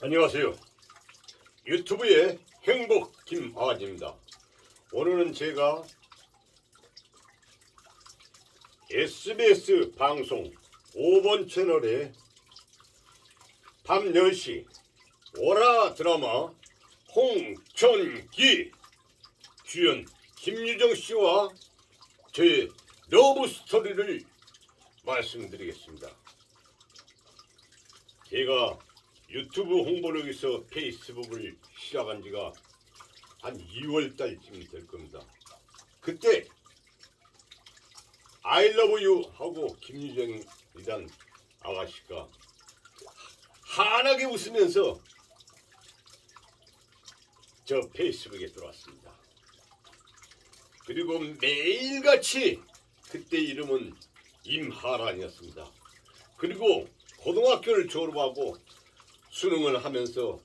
안녕하세요. 유튜브의 행복 김아진입니다. 오늘은 제가 SBS 방송 5번 채널에 밤 10시 오라 드라마 홍천기 주연 김유정 씨와 제 러브 스토리를 말씀드리겠습니다. 제가 유튜브 홍보를 위해서 페이스북을 시작한 지가 한 2월 달쯤 될 겁니다. 그때 I love you 하고 김유정이란 아가씨가 환하게 웃으면서 저 페이스북에 들어왔습니다. 그리고 매일같이 그때 이름은 임하란이었습니다. 그리고 고등학교를 졸업하고 수능을 하면서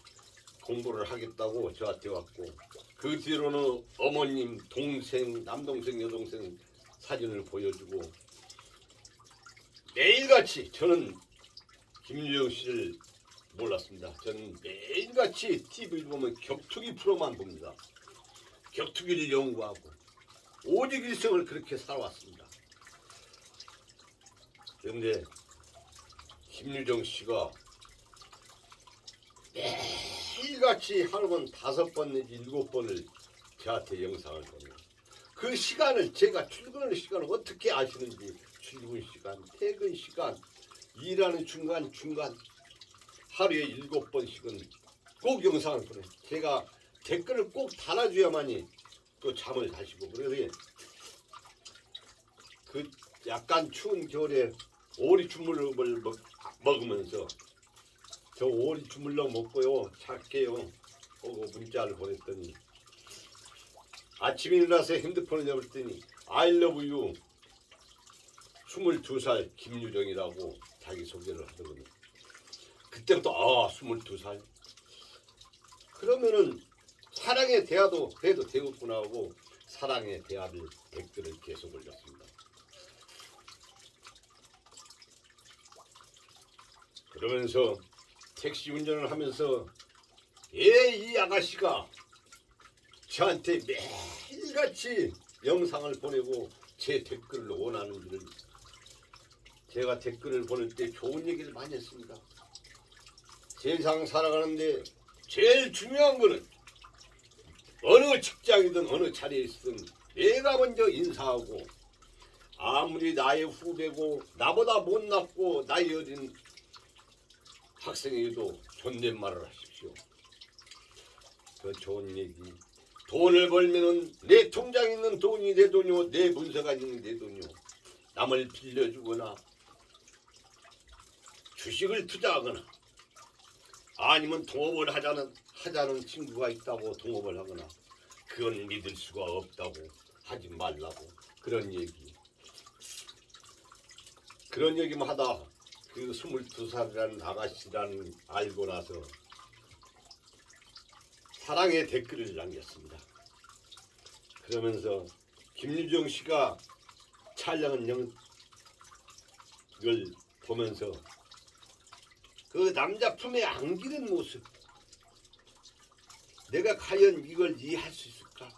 공부를 하겠다고 저한테 왔고 그 뒤로는 어머님, 동생, 남동생, 여동생 사진을 보여주고 매일같이 저는 김유영 씨를 몰랐습니다. 저는 매일같이 TV를 보면 격투기 프로만 봅니다. 격투기를 연구하고 오직 일생을 그렇게 살아왔습니다. 그런데 김유정 씨가 매일같이 하루는 다섯 번 내지 일곱 번을 저한테 영상을 보내요. 그 시간을 제가 출근하는 시간을 어떻게 아시는지 출근 시간, 퇴근 시간, 일하는 중간 중간 하루에 일곱 번씩은 꼭 영상을 보내. 요 제가 댓글을 꼭 달아줘야만이 또 잠을 자시고 그래서 그 약간 추운 겨울에 오리 주물럭을 먹, 먹으면서 저 오리 주물럭 먹고요. 잘게요. 하고 문자를 보냈더니. 아침에 일어나서 핸드폰을 열었더니 I love you. 22살 김유정이라고 자기소개를 하더군요. 그때부터 아 22살. 그러면은 사랑의 대화도 해도 되겠구나 하고 사랑의 대화를 댓글을 계속 올렸습니다. 그러면서 택시 운전을 하면서 예이 아가씨가 저한테 매일같이 영상을 보내고 제 댓글을 원하는지를 제가 댓글을 보낼 때 좋은 얘기를 많이 했습니다. 세상 살아가는데 제일 중요한 거는 어느 직장이든 어느 자리에 있든 내가 먼저 인사하고 아무리 나의 후배고 나보다 못났고 나이 어린 학생에게도 존댓말을 하십시오. 그 좋은 얘기. 돈을 벌면은 내 통장에 있는 돈이 내 돈이요, 내 문서가 있는 내 돈이요. 남을 빌려주거나 주식을 투자하거나 아니면 동업을 하자는 하자는 친구가 있다고 동업을 하거나 그건 믿을 수가 없다고 하지 말라고 그런 얘기. 그런 얘기만 하다 그 22살이라는 아가씨라는 알고 나서 사랑의 댓글을 남겼습니다. 그러면서 김유정 씨가 촬영한 영을 보면서 그 남자 품에 안기는 모습 내가 과연 이걸 이해할 수 있을까?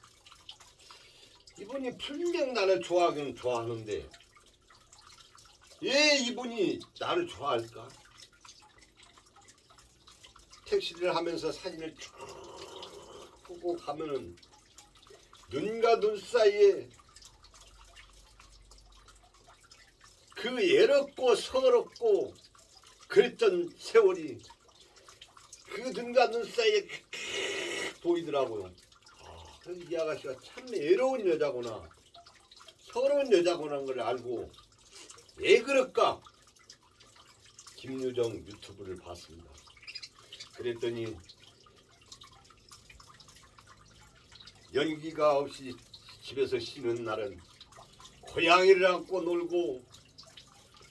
이분이 분명 나를 좋아하긴 좋아하는데 왜 이분이 나를 좋아할까? 택시를 하면서 사진을 쭉 보고 가면은 눈과 눈 사이에 그 애롭고 서럽고 그랬던 세월이 그 눈과 눈 사이에 보이더라고요. 아, 이 아가씨가 참 애로운 여자구나. 서러운 여자구나 걸 알고 왜 그럴까? 김유정 유튜브를 봤습니다. 그랬더니 연기가 없이 집에서 쉬는 날은 고양이를 안고 놀고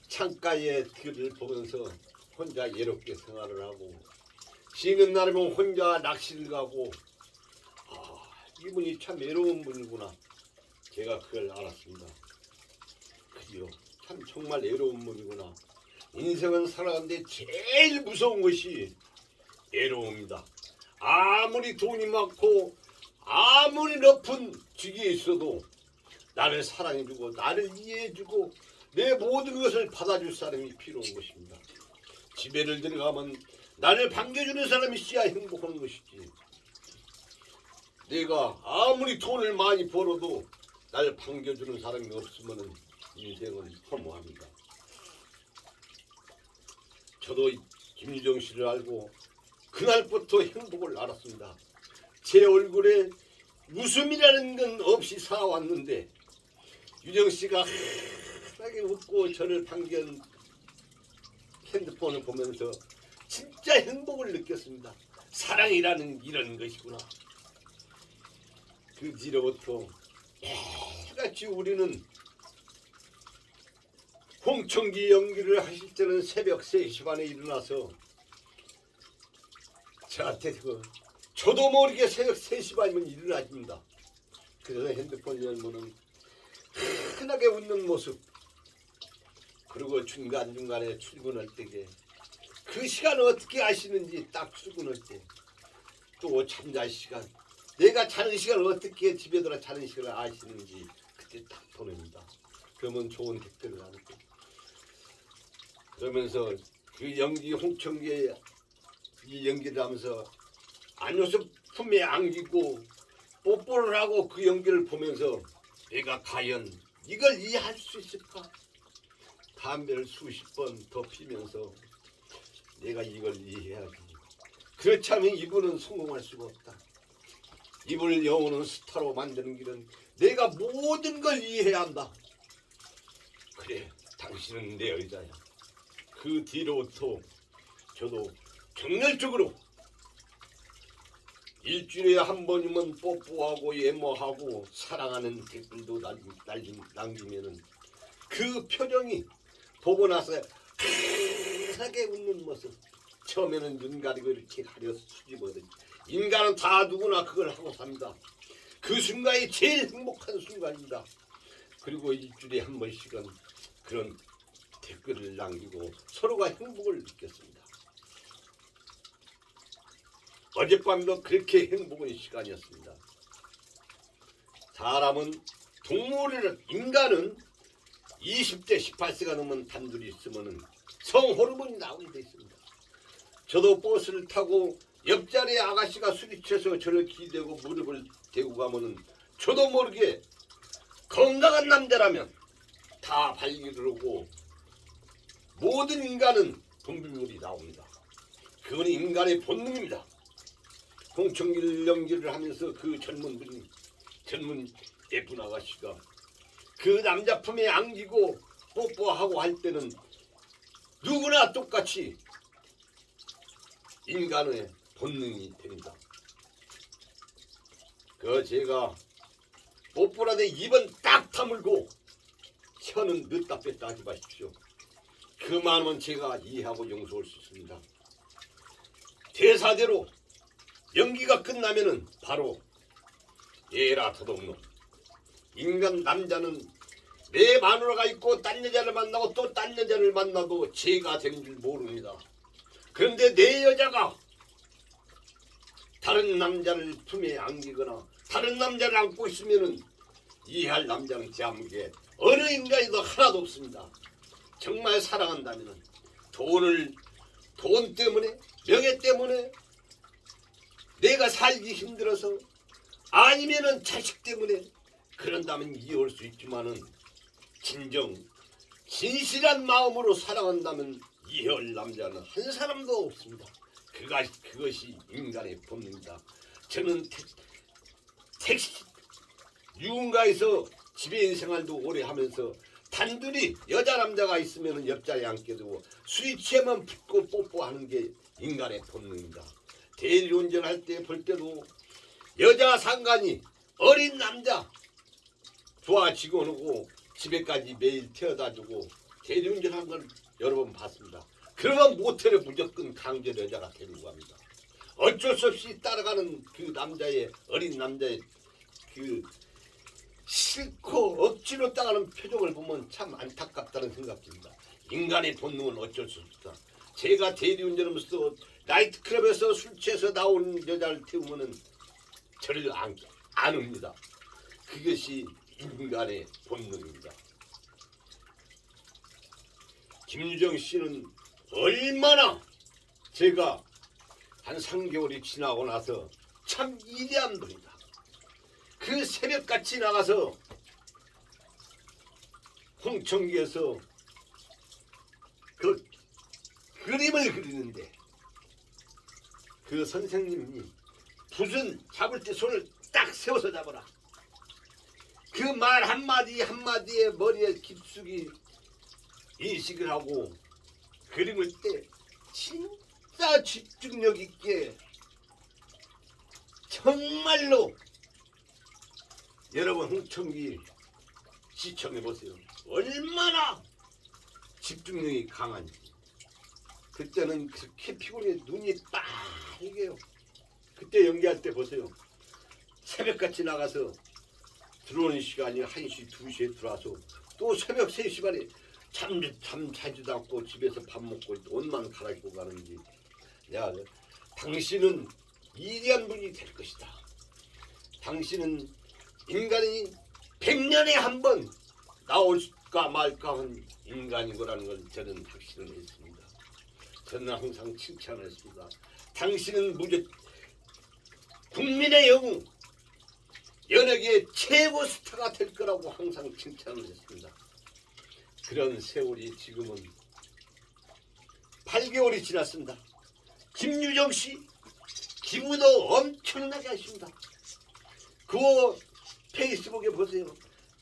창가에 길을 보면서 혼자 예롭게 생활을 하고 쉬는 날이면 혼자 낚시를 가고 아 이분이 참 외로운 분이구나 제가 그걸 알았습니다. 그리요 참 정말 외로운 분이구나 인생은 살아가는데 제일 무서운 것이 괴로웁니다. 아무리 돈이 많고 아무리 높은 직위에 있어도 나를 사랑해주고 나를 이해해주고 내 모든 것을 받아줄 사람이 필요한 것입니다. 집에를 들어가면 나를 반겨주는 사람이 있어야 행복한 것이지. 내가 아무리 돈을 많이 벌어도 나를 반겨주는 사람이 없으면 인생은 허무합니다. 저도 김유정 씨를 알고 그날부터 행복을 알았습니다. 제 얼굴에 웃음이라는 건 없이 살아왔는데 유정 씨가 환하게 웃고 저를 반겨는 핸드폰을 보면서 진짜 행복을 느꼈습니다. 사랑이라는 이런 것이구나. 그 뒤로부터 매일같이 우리는 홍청기 연기를 하실 때는 새벽 3시 반에 일어나서 저한테 그 저도 모르게 새벽 3시 반이면 일어나집니다. 그래서 핸드폰 열면은 흔하게 웃는 모습 그리고 중간중간에 출근할 때게 그 시간을 어떻게 아시는지 딱 출근할 때 또 잠잘 시간 내가 자는 시간을 어떻게 집에 들어 자는 시간을 아시는지 그때 딱 보냅니다. 그러면 좋은 댓글을 하고 그러면서 그 연기 홍청기의 이 연기를 하면서 안효섭 품에 안기고 뽀뽀를 하고 그 연기를 보면서 내가 과연 이걸 이해할 수 있을까? 담배를 수십 번 더 피면서 내가 이걸 이해해야지. 그렇지 않으면 이분은 성공할 수가 없다. 이분을 영원한 스타로 만드는 길은 내가 모든 걸 이해해야 한다. 그래, 당신은 내 여자야. 그 뒤로부터 저도 정열적으로 일주일에 한 번이면 뽀뽀하고 예모하고 사랑하는 댓글도 남- 남기- 남기면은 그 표정이 보고 나서 환하게 웃는 모습 처음에는 눈 가리고 이렇게 가려서 수집거든 인간은 다 누구나 그걸 하고 삽니다 그 순간이 제일 행복한 순간입니다 그리고 일주일에 한 번씩은 그런 댓글을 남기고 서로가 행복을 느꼈습니다 어젯밤도 그렇게 행복한 시간이었습니다. 사람은 동물을 인간은 20대 18세가 넘은 단둘이 있으면 성호르몬이 나오게 돼 있습니다. 저도 버스를 타고 옆자리에 아가씨가 술이 취해서 저를 기대고 무릎을 대고 가면은 저도 모르게 건강한 남자라면 다 발기를 하고 모든 인간은 분비물이 나옵니다. 그건 인간의 본능입니다. 홍청길 연기를 하면서 그 젊은 분, 젊은 예쁜 아가씨가 그 남자 품에 안기고 뽀뽀하고 할 때는 누구나 똑같이 인간의 본능이 됩니다. 그 제가 뽀뽀라대 입은 딱 다물고 혀는 늦다 뺐다 하지 마십시오. 그 마음은 제가 이해하고 용서할 수 있습니다. 대사대로 연기가 끝나면은 바로 예라 도둑놈 인간 남자는 내 마누라가 있고 딴 여자를 만나고 또 딴 여자를 만나도 죄가 되는 줄 모릅니다. 그런데 내 여자가 다른 남자를 품에 안기거나 다른 남자를 안고 있으면은 이해할 남자는 대한민국에 어느 인간이도 하나도 없습니다. 정말 사랑한다면은 돈을 돈 때문에 명예 때문에 내가 살기 힘들어서 아니면은 자식 때문에 그런다면 이해할 수 있지만은 진정 진실한 마음으로 사랑한다면 이해할 남자는 한 사람도 없습니다. 그가 그것이 인간의 본능이다. 저는 택, 택시 유흥가에서 지배인 생활도 오래 하면서 단둘이 여자 남자가 있으면 옆자리에 앉게 되고 술이 취하면 붙고 뽀뽀하는 게 인간의 본능입니다. 대리운전할 때 볼 때도 여자 상관이 어린 남자 부하 직원하고 집에까지 매일 태워다 주고 대리운전한 걸 여러 번 봤습니다. 그러면 모텔에 무조건 강제 여자가 데리고 갑니다. 어쩔 수 없이 따라가는 그 남자의 어린 남자의 그 싫고 억지로 따가는 표정을 보면 참 안타깝다는 생각입니다. 인간의 본능은 어쩔 수 없다. 제가 대리운전하면서 나이트클럽에서 술 취해서 나온 여자를 태우면은 저를 안, 안 옵니다. 그것이 인간의 본능입니다. 김유정 씨는 얼마나 제가 한 3개월이 지나고 나서 참 이대한 분이다. 그 새벽같이 나가서 홍천기에서 그 그림을 그리는데 그 선생님이 붓은 잡을 때 손을 딱 세워서 잡아라. 그 말 한마디 한마디에 머리에 깊숙이 인식을 하고 그림을 때 진짜 집중력 있게 정말로 여러분 홍천기 시청해 보세요. 얼마나 집중력이 강한지. 그때는 그렇게 피곤해 눈이 빨개요. 그때 연기할 때 보세요. 새벽같이 나가서 들어오는 시간이 1시, 2시에 들어와서 또 새벽 3시 반에 잠, 잠 자지도 않고 집에서 밥 먹고 옷만 갈아입고 가는지 내가 당신은 이대한 분이 될 것이다. 당신은 인간이 100년에 한 번 나올까 말까 한 인간이거라는 걸 저는 확신을 했습니다. 저는 항상 칭찬을 했습니다. 당신은 무려 국민의 영웅, 연예계 최고 스타가 될 거라고 항상 칭찬을 했습니다. 그런 세월이 지금은 8개월이 지났습니다. 김유정 씨 기부도 엄청나게 하십니다. 그 페이스북에 보세요.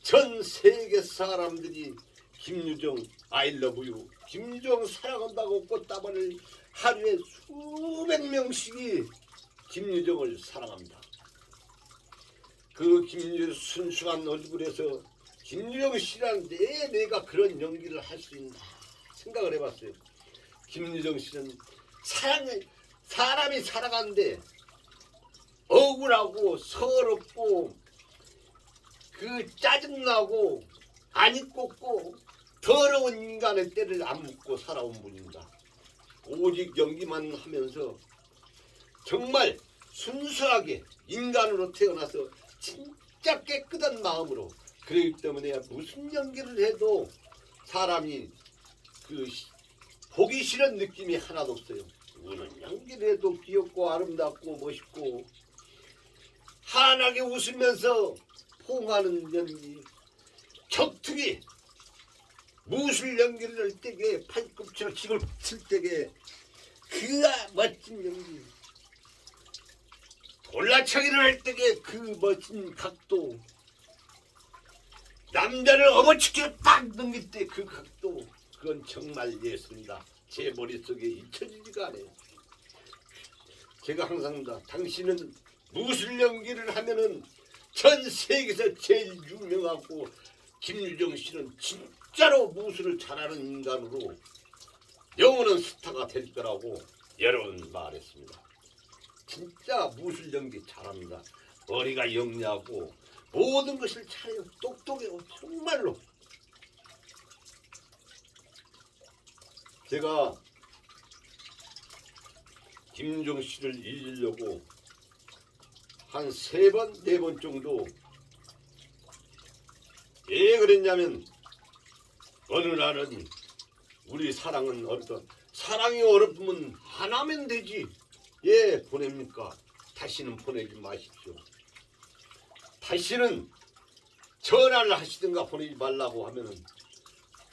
전 세계 사람들이 김유정 아이러브유 김유정 사랑한다고 꽃다발을 하루에 수백 명씩이 김유정을 사랑합니다. 그 김유 순수한 얼굴에서 김유정 씨라는 내 내가 그런 연기를 할 수 있나 생각을 해봤어요. 김유정 씨는 사랑을 사람이 살아가는데 억울하고 서럽고 그 짜증나고 안이 꽂고 더러운 인간의 때를 안 묻고 살아온 분입니다. 오직 연기만 하면서 정말 순수하게 인간으로 태어나서 진짜 깨끗한 마음으로 그렇기 때문에 무슨 연기를 해도 사람이 그 시- 보기 싫은 느낌이 하나도 없어요. 우는 연기를 해도 귀엽고 아름답고 멋있고 환하게 웃으면서 포옹하는 연기 격투기 무술 연기를 할 때게 팔꿈치로 집을 칠 때게 그 멋진 연기 돌라차기를 할 때게 그 멋진 각도 남자를 어머치게 딱 넘길 때 그 각도 그건 정말 예술입니다 제 머릿속에 잊혀지지가 않아요 제가 항상 다 당신은 무술 연기를 하면은 전 세계에서 제일 유명하고 김유정 씨는 진짜로 무술을 잘하는 인간으로 영원한 스타가 될 거라고 여러 번 말했습니다. 진짜 무술 연기 잘합니다. 머리가 영리하고 모든 것을 잘해요. 똑똑해요. 정말로. 제가 김유정 씨를 잊으려고 한 세 번, 네 번 정도 왜 그랬냐면 어느 날은 우리 사랑은 어렵다. 사랑이 어렵으면 하나면 되지. 예, 보냅니까? 다시는 보내지 마십시오. 다시는 전화를 하시든가 보내지 말라고 하면은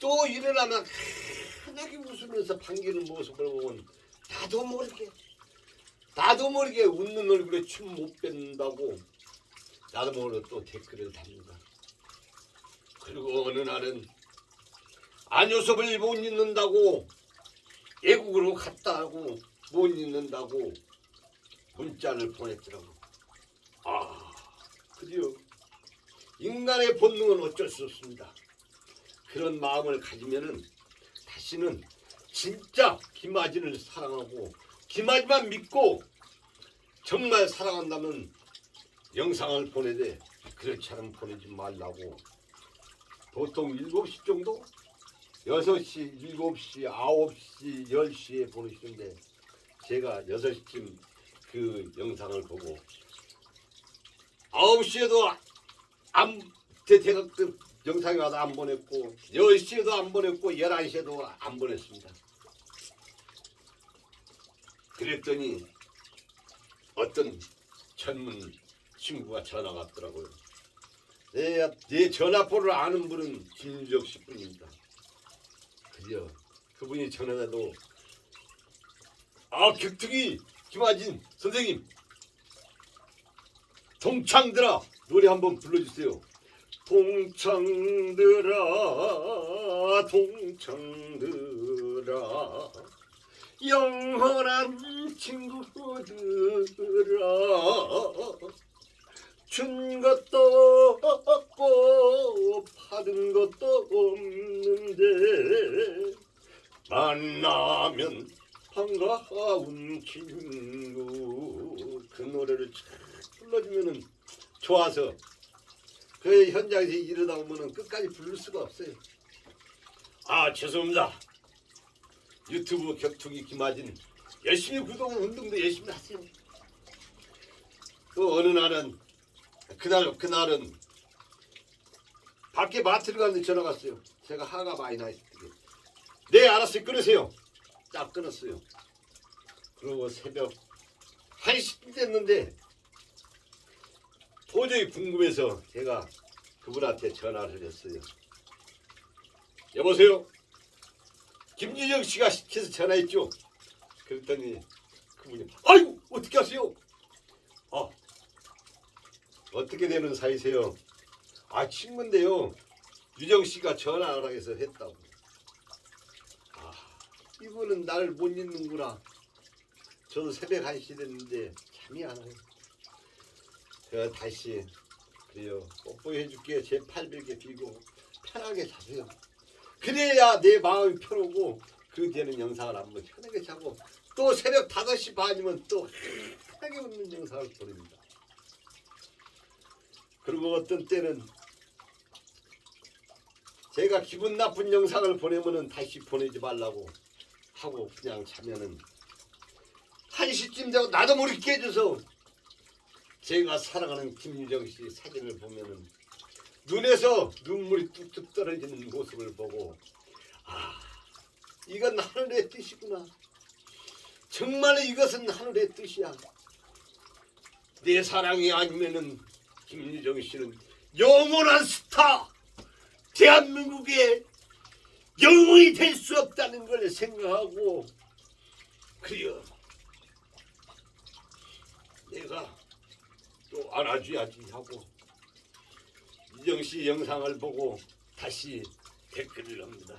또 일어나면 환하게 웃으면서 반기는 모습을 보면 나도 모르게 나도 모르게 웃는 얼굴에 춤 못 뺀다고 나도 모르게 또 댓글을 답니다. 그리고 어느 날은 안효섭을 못 잊는다고 애국으로 갔다 하고 못 잊는다고 문자를 보냈더라고. 아, 드디어 인간의 본능은 어쩔 수 없습니다. 그런 마음을 가지면은 다시는 진짜 김아진을 사랑하고 김아진만 믿고 정말 사랑한다면 영상을 보내되 그렇지 않으면 보내지 말라고 보통 7시 정도? 6시, 7시, 9시, 10시에 보내시는데 제가 6시쯤 그 영상을 보고 9시에도 안 대대가 그 영상이 와도 안 보냈고 10시에도 안 보냈고 11시에도 안 보냈습니다. 그랬더니 어떤 젊은 친구가 전화가 왔더라고요. 내, 내 전화번호를 아는 분은 김유정 씨 뿐입니다. 그래요. 그분이 전화해도 아 격투기 김하진 선생님 동창들아 노래 한번 불러주세요. 동창들아 동창들아. 영원한 친구들아. 준 것도 없고 받은 것도 없는데 만나면 반가운 친구. 그 노래를 쫙 불러주면은 좋아서 그 현장에서 이러다 보면은 끝까지 부를 수가 없어요. 아 죄송합니다. 유튜브 격투기 김하진 열심히 구독 운동도 열심히 하세요. 또 어느 날은 그날 그날은 밖에 마트를 갔는데 전화가 왔어요. 제가 화가 많이 나 있을 때. 네 알았어요 끊으세요. 딱 끊었어요. 그리고 새벽 1시쯤 됐는데 도저히 궁금해서 제가 그분한테 전화를 했어요. 여보세요. 김유정 씨가 시켜서 전화했죠. 그랬더니 그분이 아이고 어떻게 하세요? 아 어떻게 되는 사이세요? 아 친구인데요. 유정 씨가 전화를 해서 했다고. 아 이분은 나를 못 잊는구나. 저도 새벽 1시 됐는데 잠이 안 와요. 제가 다시 그래요. 뽀뽀해 줄게. 제 팔베개 비고 편하게 자세요. 그래야 내 마음이 편하고 그 되는 영상을 한번 편하게 자고 또 새벽 5시 반이면 또 편하게 웃는 영상을 보냅니다. 그리고 어떤 때는 제가 기분 나쁜 영상을 보내면은 다시 보내지 말라고 하고 그냥 자면은 한 시쯤 되고 나도 모르게 깨져서 제가 사랑하는 김유정 씨 사진을 보면은 눈에서 눈물이 뚝뚝 떨어지는 모습을 보고 아 이건 하늘의 뜻이구나. 정말 이것은 하늘의 뜻이야. 내 사랑이 아니면은 김유정 씨는 영원한 스타 대한민국의 영웅이 될 수 없다는 걸 생각하고 그래요 내가 또 알아줘야지 하고 이정 씨 영상을 보고 다시 댓글을 합니다.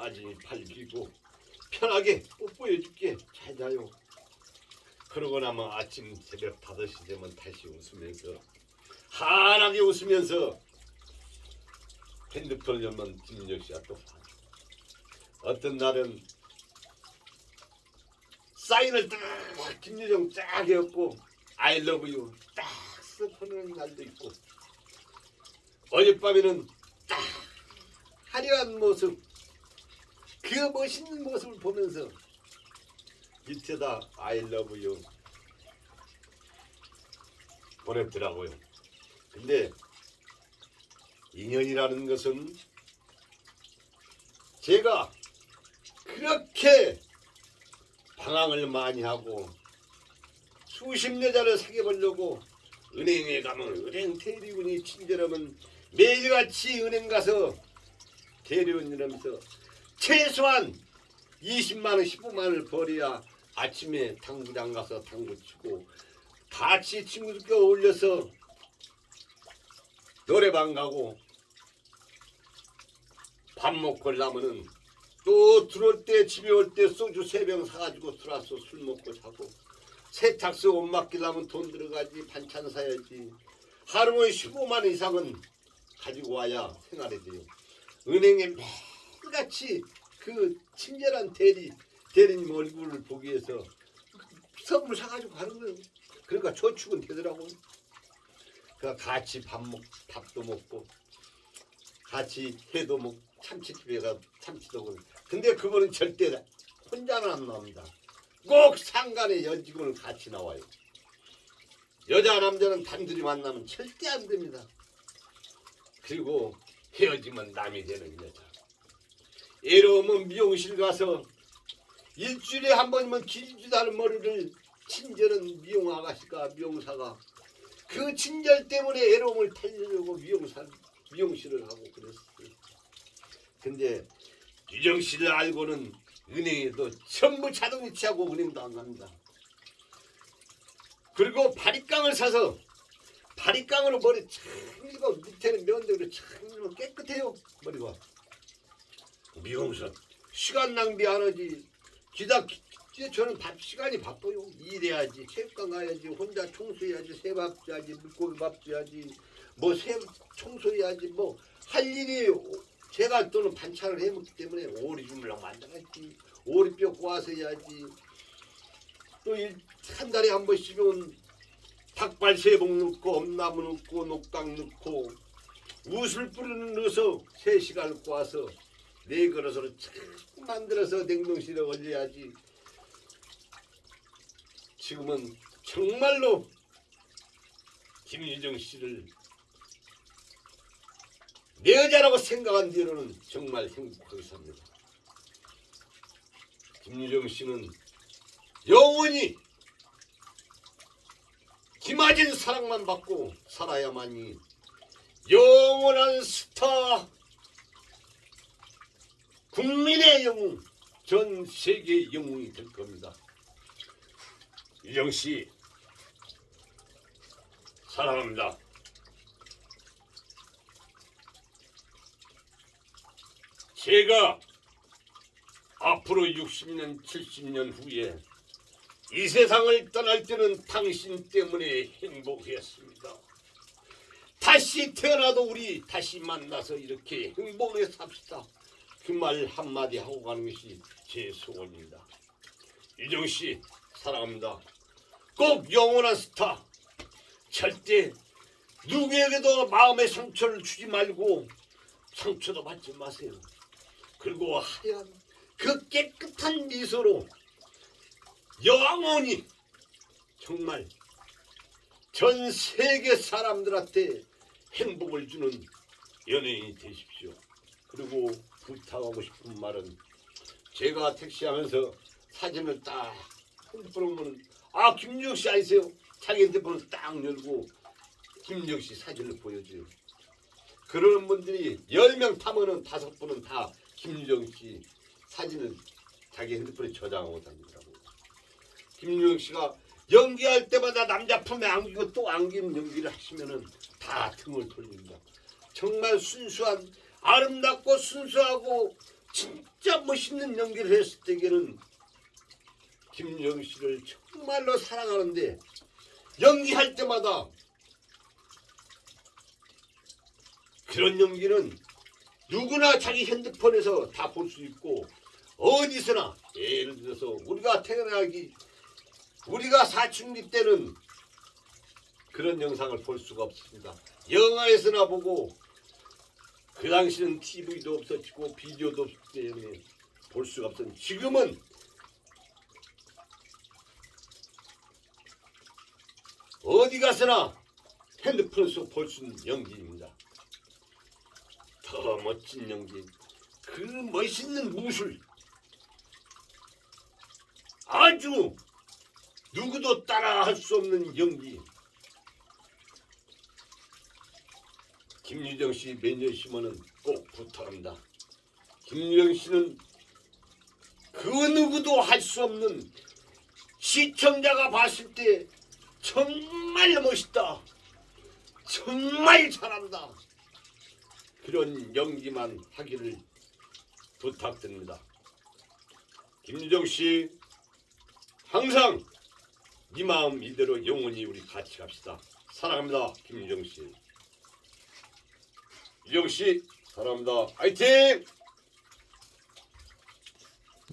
아진이 팔 비고 편하게 뽀뽀해 줄게. 잘 자요. 그러고 나면 아침 새벽 5시 되면 다시 웃으면서 환하게 웃으면서 핸드폰을 열면 김민정 씨가 또 봐. 어떤 날은 사인을 딱 김유정 쫙 해갖고 I love you 딱 써보는 날도 있고 어젯밤에는 딱 화려한 모습 그 멋있는 모습을 보면서 밑에다 I love you 보냈더라고요. 근데 인연이라는 것은 제가 그렇게 방황을 많이 하고 수십 여자를 사귀어보려고 은행에 가면 은행 대리운이 친절하면 매일같이 은행 가서 대리운 이러면서 최소한 20만 원, 15만 원을 벌어야 아침에 당구장 가서 당구 치고 같이 친구들과 어울려서 노래방 가고 밥 먹고 나면은 또 들어올 때 집에 올 때 소주 세 병 사가지고 들어와서 술 먹고 자고. 세탁소 옷 맡기려면 돈 들어가지 반찬 사야지. 하루에 15만 원 이상은 가지고 와야 생활이 돼요. 은행에 매일같이 그 친절한 대리 대리님 얼굴을 보기 위해서 선물 사가지고 가는 거예요. 그러니까 저축은 되더라고요 그 같이 밥 먹, 밥도 먹고 같이 회도 먹고 참치집에 가 참치도 먹고 근데 그거는 절대 혼자 혼자는 안 나옵니다. 꼭 상간에 여직원을 같이 나와요. 여자 남자는 단둘이 만나면 절대 안 됩니다. 그리고 헤어지면 남이 되는 여자. 애로우면 미용실 가서 일주일에 한 번이면 길지도 않은 머리를 친절한 미용 아가씨가 미용사가 그 친절 때문에 애로움을 탈려고 미용사 미용실을 하고 그랬어요. 근데 유정 씨를 알고는 은행에도 전부 자동이체하고 은행도 안 갑니다. 그리고 바리깡을 사서 바리깡으로 머리 참 이거 밑에는 면대로 참 이거 깨끗해요 머리가. 미용사 시간 낭비 안 하지. 기다 기- 저는 밥 시간이 바빠요. 일해야지, 체육관 가야지, 혼자 청소해야지, 새밥 줘야지, 물고기 밥 줘야지, 뭐새 청소해야지, 뭐 할 일이 제가 또는 반찬을 해먹기 때문에 오리 주물랑 만들어야지, 오리뼈 꼬아서 해야지. 또 한 달에 한 번씩은 닭발 세봉 넣고 엄나무 넣고 녹강 넣고 우슬 뿌리는 넣어서 세 시간 꼬아서 네 그릇으로 자꾸 만들어서 냉동실에 올려야지. 지금은 정말로 김유정 씨를 내 여자라고 생각한 뒤로는 정말 행복하게 삽니다. 김유정 씨는 영원히 기마진 사랑만 받고 살아야만이 영원한 스타 국민의 영웅 전 세계 영웅이 될 겁니다. 유정 씨 사랑합니다. 제가 앞으로 60년, 70년 후에 이 세상을 떠날 때는 당신 때문에 행복했습니다. 다시 태어나도 우리 다시 만나서 이렇게 행복하게 삽시다. 그 말 한마디 하고 가는 것이 제 소원입니다. 유정 씨 사랑합니다. 꼭 영원한 스타. 절대 누구에게도 마음의 상처를 주지 말고 상처도 받지 마세요. 그리고 하얀 그 깨끗한 미소로 영원히 정말 전 세계 사람들한테 행복을 주는 연예인이 되십시오. 그리고 부탁하고 싶은 말은 제가 택시하면서 사진을 딱 핸드폰 보면 아 김유정 씨 아니세요? 자기 핸드폰을 딱 열고 김유정 씨 사진을 보여줘요. 그러는 분들이 10명 타면은 다섯 분은 다 김유정 씨 사진을 자기 핸드폰에 저장하고 다니더라고요. 김유정 씨가 연기할 때마다 남자 품에 안기고 또 안기는 연기를 하시면은 다 등을 돌립니다. 정말 순수한 아름답고 순수하고 진짜 멋있는 연기를 했을 때에는 김유정 씨를 정말로 사랑하는데 연기할 때마다 그런 연기는 누구나 자기 핸드폰에서 다 볼 수 있고 어디서나 예를 들어서 우리가 태어나기 우리가 사춘기 때는 그런 영상을 볼 수가 없습니다. 영화에서나 보고 그 당시는 TV도 없었고 비디오도 없기 때문에 볼 수가 없었는데 지금은 어디 가서나 핸드폰에서 볼 수 있는 연기입니다. 더 멋진 연기, 그 멋있는 무술, 아주 누구도 따라할 수 없는 연기. 김유정 씨 매니저시면은 꼭 부탁합니다. 김유정 씨는 그 누구도 할 수 없는 시청자가 봤을 때 정말 멋있다. 정말 잘한다. 그런 연기만 하기를 부탁드립니다. 김유정 씨 항상 네 마음 이대로 영원히 우리 같이 갑시다. 사랑합니다. 김유정 씨. 유정 씨 사랑합니다. 화이팅!